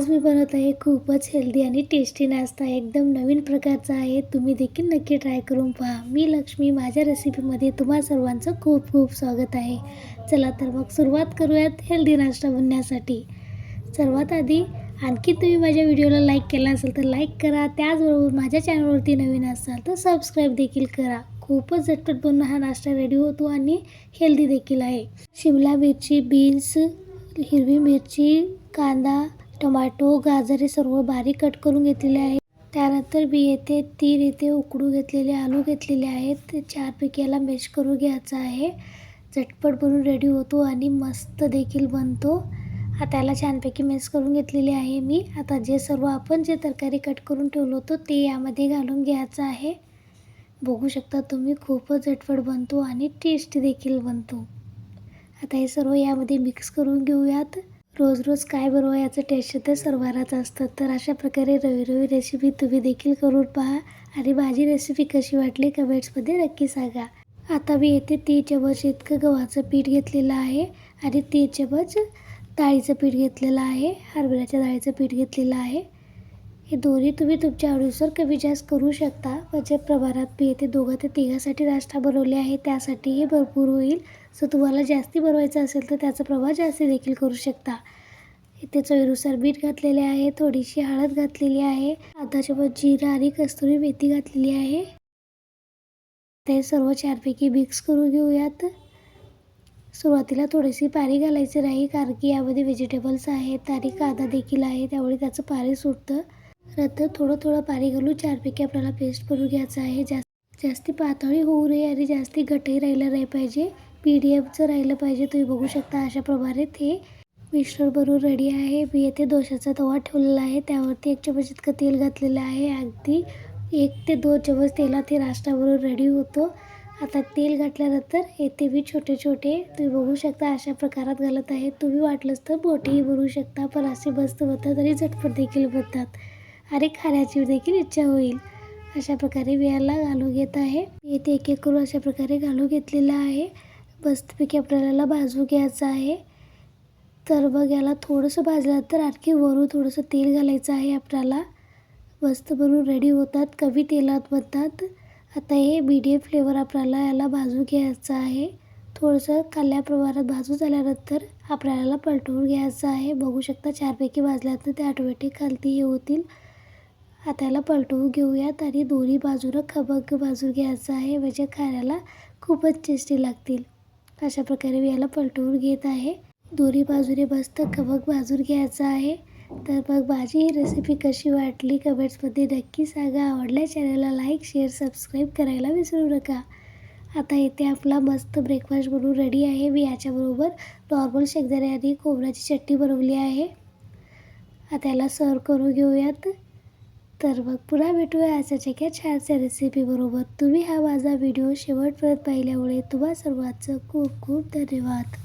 आज मी बनवत आहे खूपच हेल्दी आणि टेस्टी नाश्ता. एकदम नवीन प्रकारचा आहे. तुम्ही देखील नक्की ट्राय करून पहा. मी लक्ष्मी माझ्या रेसिपीमध्ये तुम्हा सर्वांचं खूप खूप स्वागत आहे. चला तर मग सुरुवात करूयात हेल्दी नाश्ता बनण्यासाठी. सर्वात आधी आणखी तुम्ही माझ्या व्हिडिओला लाईक केला असेल तर लाईक करा. त्याचबरोबर माझ्या चॅनलवरती नवीन असाल तर सबस्क्राईब देखील करा. खूपच झटपट बनून हा नाश्ता रेडी होतो आणि हेल्दी देखील आहे. शिमला मिरची बीन्स हिरवी मिरची कांदा टोमॅटो गाजर हे सर्व बारीक कट करून घेतलेले आहे त्यानंतर मी येथे तीन येथे उकडू घेतलेले आलू घेतलेले आहेत. ते चारपैकी याला मॅश करून घ्यायचं आहे. झटपट बनून रेडी होतो आणि मस्त देखील बनतो. आता याला छानपैकी मिक्स करून घेतलेली आहे मी. आता जे सर्व आपण जे तरकारी कट करून ठेवलं होतं ते यामध्ये घालून घ्यायचं आहे. बघू शकता तुम्ही खूपच झटपट बनतो आणि टेस्टी देखील बनतो. आता हे सर्व यामध्ये मिक्स करून घेऊयात. रोज रोज काय बनवा याचं टेस्ट तर सर्वांनाच असतं. तर अशा प्रकारे रवी रवी रेसिपी तुम्ही देखील करून पहा आणि माझी रेसिपी कशी वाटली कमेंट्समध्ये नक्की सांगा. आता मी येथे तीन चमच इतकं गव्हाचं पीठ घेतलेलं आहे आणि तीन चमच डाळीचं पीठ घेतलेलं आहे. हरभऱ्याच्या डाळीचं पीठ घेतलेलं आहे. हे दोन्ही तुम्ही तुमच्या आवडीनुसार कमी जास्त करू शकता. म्हणजे प्रमाणात मी येथे दोघं ते तिघासाठी नाश्ता बनवले आहे. त्यासाठी हे भरपूर होईल. सो तुम्हाला जास्ती बनवायचं असेल तर त्याचं प्रमाण जास्ती देखील करू शकता. इथे चवीनुसार मीठ घातलेले आहे. थोडीशी हळद घातलेली आहे. अर्धा चमच जिरा आणि कस्तुरी मेथी घातलेली आहे. ते सर्व चारपैकी मिक्स करून घेऊयात. सुरुवातीला थोडीशी पाणी घालायचं नाही कारण की यामध्ये व्हेजिटेबल्स आहेत आणि कांदा देखील आहे. त्यामुळे त्याचं पाणी सुटतं. नंतर थोडं थोडं पाणी घालून चारपैकी आपल्याला पेस्ट करून घ्यायचं आहे. जास्त जास्ती पातळी होऊ नये आणि जास्ती घटही राहिलं नाही पाहिजे. पी डी एफचं राहिलं पाहिजे. तुम्ही बघू शकता अशा प्रकारे ते मिश्रण बनवून रेडी आहे. मी येथे दोशाचा तवा ठेवलेला आहे. त्यावरती एक चमच इतकं तेल घातलेलं आहे. अगदी एक ते दोन चमच तेलात हे नाश्ता बनवून रेडी होतो. आता तेल घातल्यानंतर येथे मी छोटे छोटे तुम्ही बघू शकता अशा प्रकारात घालत आहे. तुम्ही वाटलंच तर मोठेही बनवू शकता पण असे मस्त बनतात आणि झटपट देखील बनतात. आणि खाण्याची देखील इच्छा होईल. अशा प्रकारे मी याला घालून घेत आहे. येथे एक एक करून अशा प्रकारे घालून घेतलेला आहे. मस्तपैकी आपल्याला भाजू घ्यायचं आहे. तर मग याला थोडंसं भाजल्यानंतर आणखी वरून थोडंसं तेल घालायचं आहे आपल्याला. मस्त बनवून रेडी होतात. कमी तेलात बनतात. आता हे मीडियम फ्लेवर आपल्याला याला भाजून घ्यायचं आहे. थोडंसं खाल्ल्या प्रमाणात भाजून झाल्यानंतर आपल्याला पलटवून घ्यायचं आहे. बघू शकता चारपैकी भाजल्यानंतर ते ऑटोमॅटिक खालती हे होतील. आता याला पलटवून घेऊयात आणि दोन्ही बाजूनं खबक भाजून घ्यायचं आहे. म्हणजे खाण्याला खूपच टेस्टी लागतील. अशा प्रकारे मी याला पलटवून घेत आहे. दोन्ही बाजूने मस्त खबक भाजून घ्यायचं आहे. तर मग माझी ही रेसिपी कशी वाटली कमेंट्समध्ये नक्की सांगा. आवडल्या चॅनलला लाईक शेअर सबस्क्राईब करायला विसरू नका. आता इथे आपला मस्त ब्रेकफास्ट बनवून रेडी आहे. मी याच्याबरोबर नॉर्मल शेंगदाणे आणि खोबऱ्याची चटणी बनवली आहे. आता याला सर्व करून घेऊयात. तर मग पुन्हा भेटूया अशाच एका छानशा रेसिपीबरोबर तुम्ही हा माझा व्हिडिओ शेवटपर्यंत पाहिल्यामुळे तुम्हा सर्वांचं खूप खूप धन्यवाद.